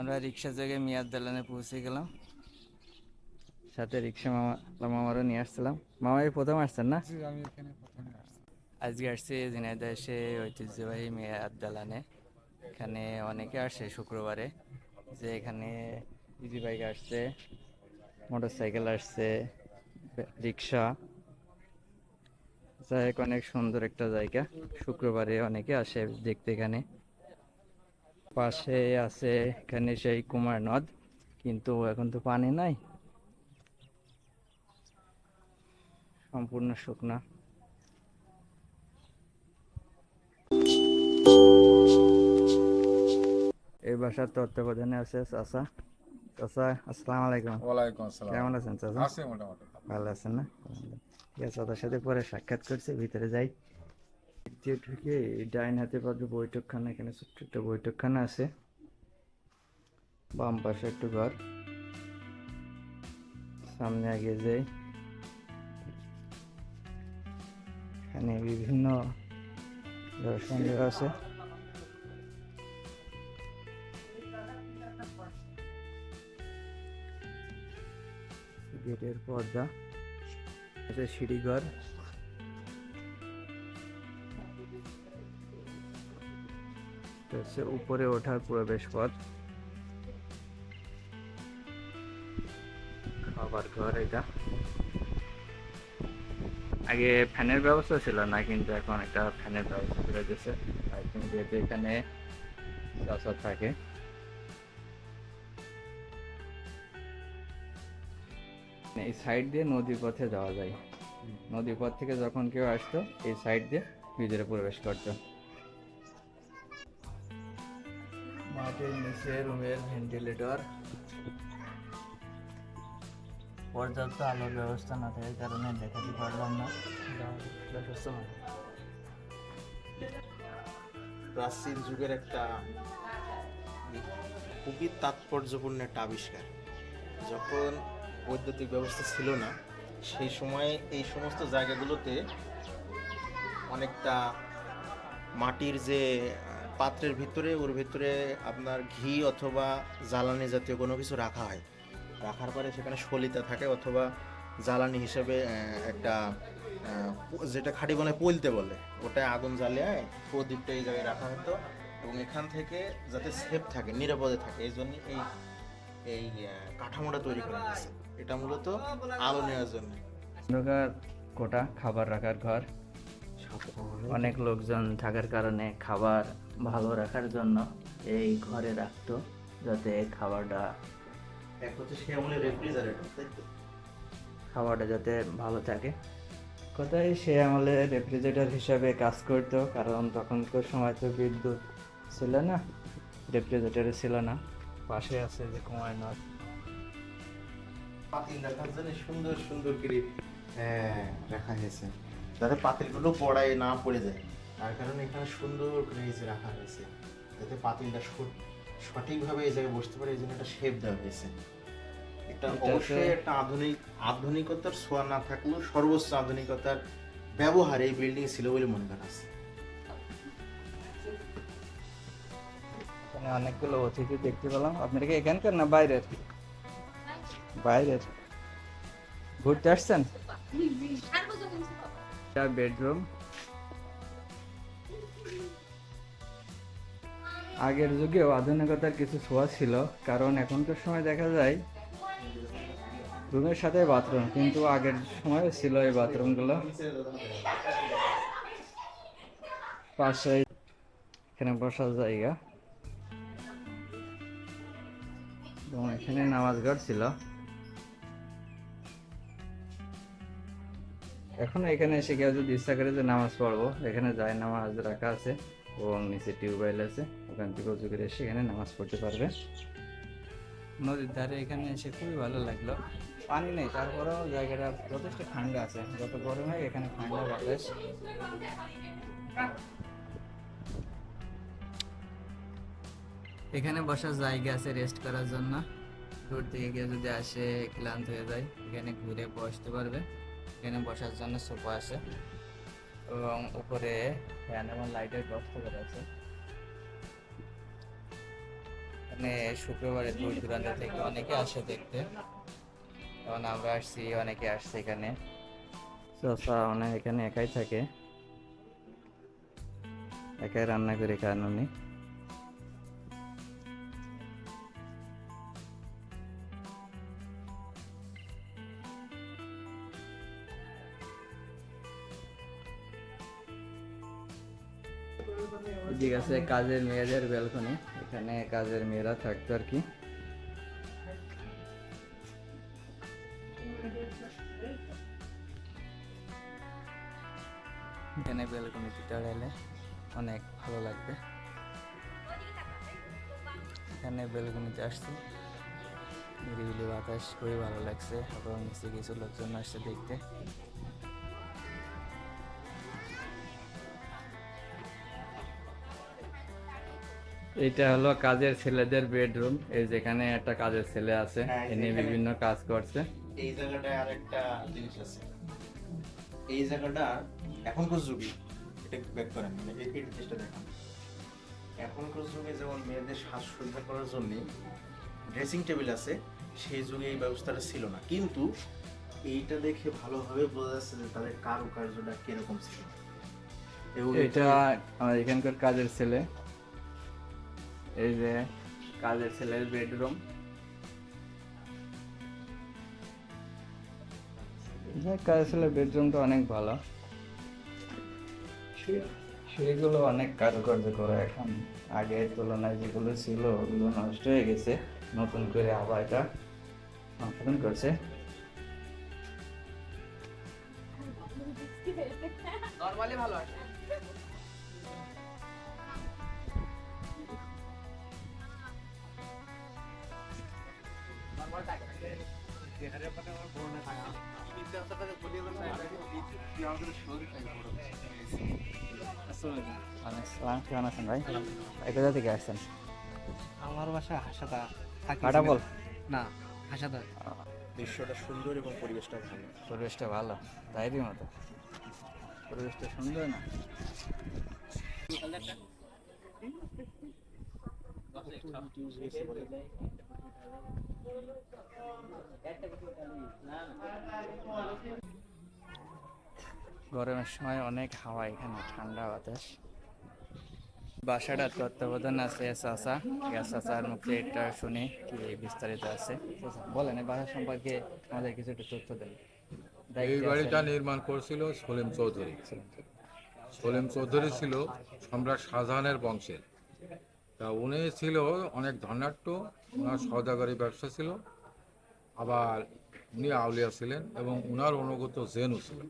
আমরা রিক্সা জায়গায় মিয়াদ দালানে পৌঁছে গেলাম। সাথে রিক্সা মামা মামারও নিয়ে আসছিলাম। মামা এই প্রথম আসছেন না? আজকে আসছে ঝিনাইদহ এসে ঐতিহ্যবাহী মেয়াদ দালানে। এখানে অনেকে আসে শুক্রবারে। যে এখানে ইজি বাইক আসছে মোটর সাইকেল আসছে রিক্সা। যাই অনেক সুন্দর একটা জায়গা। শুক্রবারে অনেকে আসে দেখতে এখানে। পাশে আছে এখানে সেই কুমার নদ কিন্তু এখন তো পানি নাই। সম্পূর্ণ শুকনা। এই বাসার তত্ত্বাবধানে আছে চাচা। চাচা আসসালামু আলাইকুম। ওয়ালাইকুম আসসালাম। কেমন আছেন চাচা? আছে মোটামুটি। ভালো আছেন না? ঠিক আছে সাথে পরে সাক্ষাৎ করছি ভিতরে যাই। দিয়ে ঢুকে ডাইন হাতে পাবে বৈঠকখানা, এখানে ছোট্ট একটা বৈঠকখানা আছে। বাম পাশে একটু ঘর। সামনে আগে যাই। এখানে বিভিন্ন দর্শন দেওয়া আছে। গেটের পর্দা, এটা সিঁড়িঘর। এটা উপরে ওঠার প্রবেশ পথ খাবার ঘর এটা। আগে ফ্যানের ব্যবস্থা ছিল না, কিন্তু এখন একটা ফ্যানের ব্যবস্থা করে দিয়েছে। যেহেতু এখানে চাষা থাকে। এই সাইড দিয়ে নদীর পথে যাওয়া যায়। নদীর পথ থেকে যখন কেউ আসতো, এই সাইড দিয়ে ভিতরে প্রবেশ করতো। মাটির নিচে রুমের ভেন্টিলেটর, পর্যাপ্ত আলোর ব্যবস্থা না থাকার কারণে দেখাতে পারলাম না। প্রাচীন যুগের একটা খুবই তাৎপর্যপূর্ণ একটা আবিষ্কার। যখন বৈদ্যুতিক ব্যবস্থা ছিল না, সেই সময় এই সমস্ত জায়গাগুলোতে অনেকটা মাটির যে পাত্রের ভিতরে, ওর ভিতরে আপনার ঘি অথবা জ্বালানি জাতীয় কোনো কিছু রাখা হয়। রাখার পরে সেখানে সলিতা থাকে অথবা জ্বালানি হিসেবে একটা যেটা খাঁটি বলে পলতে বলে, ওটায় আগুন জ্বালিয়ে প্রদীপটা এই জায়গায় রাখা হতো এবং এখান থেকে যাতে সেফ থাকে, নিরাপদে থাকে, এই জন্য এই এই কাঠামোটা তৈরি করা হয়েছে। এটা মূলত আলো নেওয়ার জন্য। কোটা, খাবার রাখার ঘর অনেক লোকজন থাকার কারণে খাবার ভালো রাখার জন্য এই ঘরে রাখতো যাতে খাবারটা এক হচ্ছে সে আমলের রেফ্রিজারেটর তাই তো? খাবারটা যাতে ভালো থাকে। কোথায় সে আমলে রেফ্রিজারেটর হিসাবে কাজ করতো কারণ তখনকার সময় তো বিদ্যুৎ ছিল না রেফ্রিজারেটর ছিল না পাশে আছে যে কুমার নদ। পাতিল রাখার জন্য সুন্দর সুন্দর করে হ্যাঁ রাখা হয়েছে। যাতে পাতিলগুলো পড়ায় না পড়ে যায়। তার কারণে এখানে সুন্দর করে এই যে রাখা হয়েছে। যাতে পাতিলটা সঠ- সঠিকভাবে এই জায়গায় বসতে পারে এই জন্য একটা শেপ দেওয়া হয়েছে। এটা অবশ্যই একটা আধুনিক আধুনিকতার ছোঁয়া না থাকলেও সর্বোচ্চ আধুনিকতার ব্যবহার এই বিল্ডিং ছিল বলে মনে করা আছে অনেকগুলো অতিথি দেখতে পেলাম। আপনারা কি এখানকার না বাইরের? বাইরের। ঘুরতে আসছেন? এটা বেডরুম। আগের যুগেও আধুনিকতার কিছু ছোঁয়া ছিল, কারণ এখনকার সময় দেখা যায় রুমের সাথে বাথরুম, কিন্তু আগের সময় ছিল এই বাথরুমগুলো। পাশে এখানে বসার জায়গা। এবং এখানে নামাজ ঘর ছিল। এখন এখানে এসে কেউ যদি ইচ্ছা করে যে নামাজ পড়ব, এখানে যায় নামাজ রাখা আছে এবং নিচে টিউবওয়েল আছে, ওখান থেকে উঁচু করে এসে এখানে নামাজ পড়তে পারবে। নদীর ধারে এখানে এসে খুবই ভালো লাগল। পানি নেই, তারপরেও জায়গাটা যথেষ্ট ঠান্ডা আছে। যত গরম হয়, এখানে ঠান্ডা বাতাস। এখানে বসার জায়গা আছে রেস্ট করার জন্য। দূর থেকে কেউ যদি আসে, ক্লান্ত হয়ে যায়, এখানে ঘুরে বসতে পারবে। এখানে বসার জন্য সোফা আছে এবং উপরে ফ্যান এবং লাইটের ব্যবস্থা করা আছে। এখানে শুক্রবারে দূর দূরান্ত থেকে অনেকে আসে দেখতে। যেমন আমরা আসছি, অনেকে আসছে এখানে। অনেক এখানে একাই থাকে। একাই রান্না করে খান উনি। এদিকে আছে, কাজের মেয়েদের ব্যালকনি এখানে কাজের মেয়েরা থাকতো আর কি। এখানে ব্যালকনিতে দাঁড়ালে অনেক ভালো লাগবে। এখানে ব্যালকনিতে আসছি। নিরিবিলি বাতাস, খুবই ভালো লাগছে। এবং নিচে কিছু লোকজন আসছে দেখতে। এটা হলো কাজের ছেলেদের বেডরুম। এই যেখানে একটা কাজের ছেলে আছে হ্যাঁ, এনে বিভিন্ন কাজ করছে। এই জায়গাটায় আরেকটা জিনিস আছে। এই জায়গাটা এখনকার যুগে এটা ব্যাক করেন মানে এই জিনিসটা দেখান। এখনকার যুগে যেমন মেয়েদের সাজসজ্জা করার জন্য ড্রেসিং টেবিল আছে সেই যুগে এই ব্যবস্থাটা ছিল না। কিন্তু এইটা দেখে ভালোভাবে বোঝা যাচ্ছে যে তাদের কারুকার্যটা কীরকম ছিল। এটা আমার এখানকার কাজের ছেলে। এই যে কাজের ছেলের বেডরুম। কাজের ছেলের বেডরুমটা অনেক ভালো। সিঁড়িগুলো অনেক কারুকার্য করা এখন। আগের তুলনায় যেগুলো ছিল ওগুলো নষ্ট হয়ে গেছে। নতুন করে আবার এটা সংশোধন করছে। কেমন আছেন ভাই কোথা থেকে আসছেন আমার বাসা কাটা বল। না হাসাতা দৃশ্যটা সুন্দর এবং পরিবেশটা ভালো। পরিবেশটা ভালো তাইরই মতো। পরিবেশটা সুন্দর না? গরমের সময় অনেক হাওয়া এখানে ঠান্ডা বাতাস। বাসাটার তত্ত্বাবধান আছে চাচা। চাচার মুখে এটা শুনে কি বিস্তারিত আছে। বলেন বাসা সম্পর্কে আমাদের কিছু একটু তথ্য দেন। এই বাড়িটা নির্মাণ করছিল সলিম চৌধুরী। সলিম চৌধুরী ছিল সম্রাট শাহজাহানের বংশের। তা উনি ছিল অনেক ধনাঢ্য ওনার সৌদাগরি ব্যবসা ছিল। আবার উনি আউলিয়া ছিলেন এবং উনার অনুগত জেনও ছিল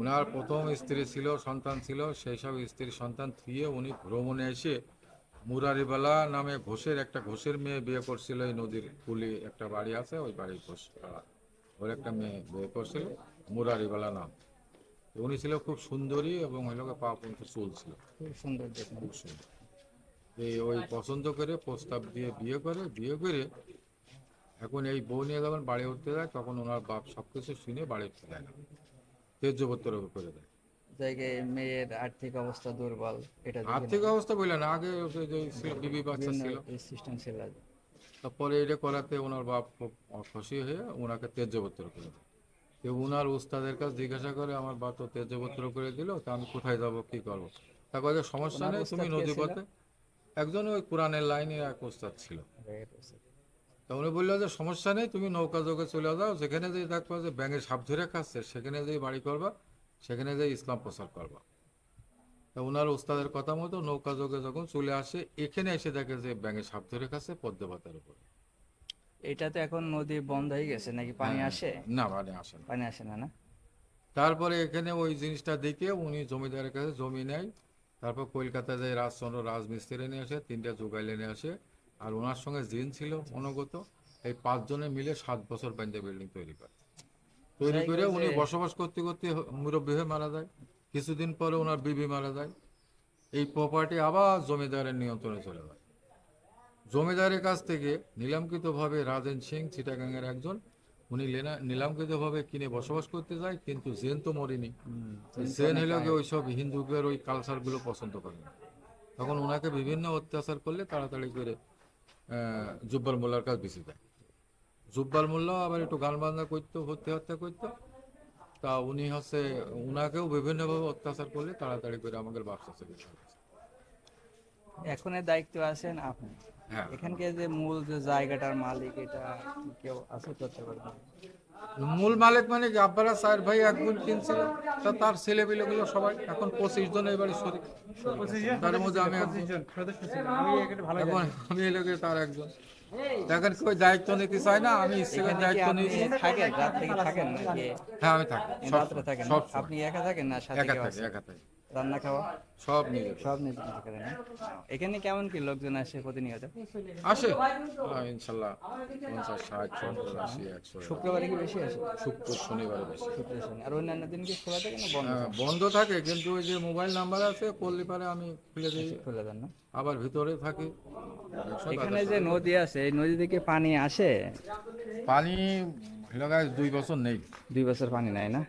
উনার প্রথম স্ত্রী ছিল সন্তান ছিল সেই সব স্ত্রীর সন্তান থুয়ে উনি ভ্রমণে এসে মুরারিবালা নামে ঘোষের একটা ঘোষের মেয়ে বিয়ে করছিল। এই নদীর কুলি একটা বাড়ি আছে ওই বাড়ির ঘোষ ওর একটা মেয়ে বিয়ে করছিল মুরারিবালা নাম। উনি ছিল খুব সুন্দরী এবং ওই লোকে পা পর্যন্ত চুল ছিল। খুব সুন্দর খুব সুন্দর। এই ওই পছন্দ করে প্রস্তাব দিয়ে বিয়ে করে বিয়ে করে এখন এই বউ নিয়ে যখন বাড়ি উঠতে যায় তখন ওনার বাপ সব কিছু শুনে বাড়ি উঠতে দেয় না। করে দেয়। জায়গায় মেয়ের আর্থিক অবস্থা দুর্বল এটা আর্থিক অবস্থা বললে না আগে যে বিবি বাচ্চা ছিল। সিস্টেম ছিল তারপরে এটা করাতে ওনার বাপ খুব খুশি হয়ে ওনাকে তেজ্যপত্র করে দেয়। তো ওনার উস্তাদের কাছে জিজ্ঞাসা করে আমার বাপ তো তেজ্যপত্র করে দিল তা আমি কোথায় যাব কি করব? তা কয়ে সমস্যা নেই তুমি কে নদী পথে একজন ওই কোরআনের লাইনে এক উস্তাদ ছিল। তা উনি বলল যে সমস্যা নেই তুমি নৌকা যোগে চলে যাও যেখানে যে দেখবা যে ব্যাঙে সাপ ধরে খাচ্ছে সেখানে যেই বাড়ি করবা সেখানে যে ইসলাম প্রচার করবা। তা ওনার উস্তাদের কথা মতো নৌকা যোগে যখন চলে আসে এখানে এসে দেখে যে ব্যাঙে সাপ ধরে খাচ্ছে পদ্মপাতার উপর। এটাতে এখন নদী বন্ধ হয়ে গেছে নাকি পানি হ্যাঁ। আসে? না মানে আসে না। পানি আসে না না? তারপরে এখানে ওই জিনিসটা দেখে উনি জমিদারের কাছে জমি নেয় তারপর কলকাতায় যায় রাজচন্দ্র রাজমিস্ত্রি নিয়ে আসে তিনটা যোগাইলে নিয়ে আসে। আর ওনার সঙ্গে জিন ছিল অনুগত। এই পাঁচজনে মিলে সাত বছর বান্ধে বিল্ডিং তৈরি করে। তৈরি করে উনি বসবাস করতে করতে মুরব্বী হয়ে মারা যায়। কিছুদিন পরে ওনার বিবি মারা যায়। এই প্রপার্টি আবার জমিদারের নিয়ন্ত্রণে চলে যায়। জমিদারের কাছ থেকে নিলামকৃতভাবে রাজেন সিং চিটাগাংয়ের একজন উনি নিলামকৃতভাবে কিনে বসবাস করতে যায় কিন্তু জেন তো মরেনি। জেন হলো গিয়ে ওইসব হিন্দুদের ওই কালচারগুলো পছন্দ করে না। তখন ওনাকে বিভিন্ন অত্যাচার করলে তাড়াতাড়ি করে আহ, জুব্বার মোল্লার কাছে বেশি দেয় জুব্বাল মোল্লা আবার একটু গান বাজনা করতো হত্যা হত্যা করতো। তা উনি হচ্ছে উনাকেও বিভিন্নভাবে অত্যাচার করলে তাড়াতাড়ি করে আমাদের দিতে হবে। এখন দায়িত্ব আছেন আপনি? এখানকার যে মূল যে জায়গাটার মালিক এটা কেউ আছে করতে পারবেন মূল মালিক মানে কি আব্বারা চার ভাই এক বোন কিনছিল তা তার ছেলে গুলো সবাই এখন পঁচিশ জন এবারে শরীর তার মধ্যে আমি একজন। এখন আমি এলাকে তার একজন। দেখেন কেউ দায়িত্ব নিতে চায় না আমি দায়িত্ব আপনি নিয়েছি। থাকেন? রাত থেকে থাকেন হ্যাঁ আমি থাকি। সব থাকেন? আপনি একা থাকেন না সাথে একা থাকি একা থাকি। রান্না খাওয়া? সব নিজে সব নিজে নিজে করেন না? এখানে কেমন কি লোকজন আসে প্রতিনিয়ত? আসে। হ্যাঁ, ইনশাল্লাহ। পঞ্চাশ ষাট সত্তর আশি একশো। শুক্রবারে কি বেশি আসে? শুক্র শনিবার বেশি। শুক্র শনি। আর অন্যান্য দিন কি খোলা থাকে না বন্ধ হ্যাঁ, বন্ধ থাকে কিন্তু ওই যে মোবাইল নাম্বার আছে করলে পারে আমি খুলে দিই। খুলে দেন না। আবার ভিতরে থাকি। এখানে যে নদী আছে এই নদী থেকে পানি আসে? পানি দুই বছর নেই। দুই বছর পানি নাই না?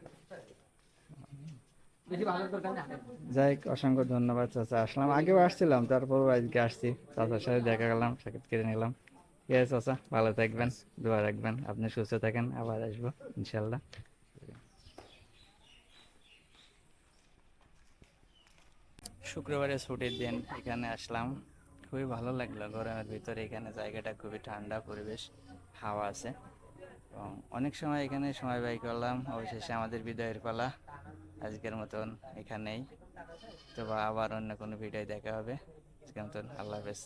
যাই অসংখ্য ধন্যবাদ, চাচা। আসলাম, আগেও আসছিলাম তারপর আজকে আসছি। চাচার সাথে দেখা গেলাম সাক্ষাৎ করে নিলাম। ঠিক আছে, চাচা, ভালো থাকবেন, দোয়া রাখবেন। আপনি সুস্থ থাকেন, আবার আসব ইনশাল্লাহ শুক্রবারে ছুটির দিন, এখানে আসলাম। খুবই ভালো লাগল গরমের ভিতরে এখানে জায়গাটা খুবই ঠান্ডা পরিবেশ, হাওয়া আছে। এবং অনেক সময় এখানে সময় ব্যয় করলাম, অবশেষে আমাদের বিদায়ের পালা। আজকের মতন এখানেই। তো আবার অন্য কোনো ভিডিও দেখা হবে। আজকের মতন আল্লাহ হাফেজ।